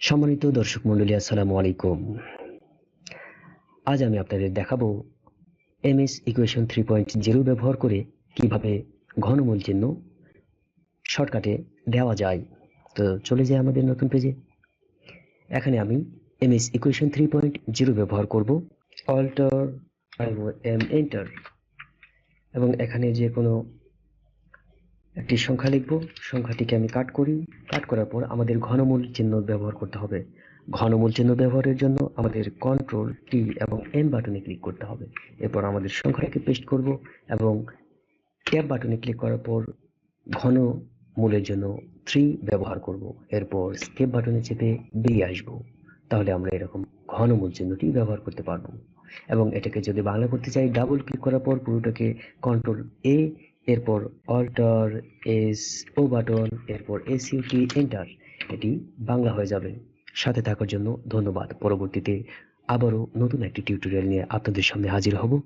সম্মানিত দর্শক মন্ডলী আসসালামু আলাইকুম। আজ আমি আপনাদের দেখাবো MS equation three point zero ব্যবহার করে কীভাবে ঘনমূল চিহ্ন শর্টকাটে দেওয়া যায়। তো চলে যাই আমাদের নতুন পেজে এখানে আমি MS equation three point zero ব্যবহার করব। অল্টার এম এন্টার এবং এখানে যে কোনো একটি সংখ্যা লিখব। সংখ্যাটিকে আমি কাট করি। কাট করার পর আমাদের ঘনমূল চিহ্ন ব্যবহার করতে হবে। ঘনমূল চিহ্ন ব্যবহারের জন্য আমাদের কন্ট্রোল টি এবং এন বাটনে ক্লিক করতে হবে। এরপর আমাদের সংখ্যাটাকে পেস্ট করব এবং ট্যাব বাটনে ক্লিক করার পর ঘন মূলের জন্য থ্রি ব্যবহার করব। এরপর স্কেপ বাটনে চেপে বেরিয়ে আসব। তাহলে আমরা এরকম ঘনমূল চিহ্নটি ব্যবহার করতে পারব। এবং এটাকে যদি বাংলা করতে চাই ডাবল ক্লিক করার পর পুরোটাকে কন্ট্রোল এ এরপর অল্টার, এস, ও বাটন, এরপর এস ইউটি এন্টার। এটি বাংলা হয়ে যাবে। সাথে থাকার জন্য ধন্যবাদ। পরবর্তীতে আবারও নতুন একটি টিউটোরিয়াল নিয়ে আপনাদের সামনে হাজির হব।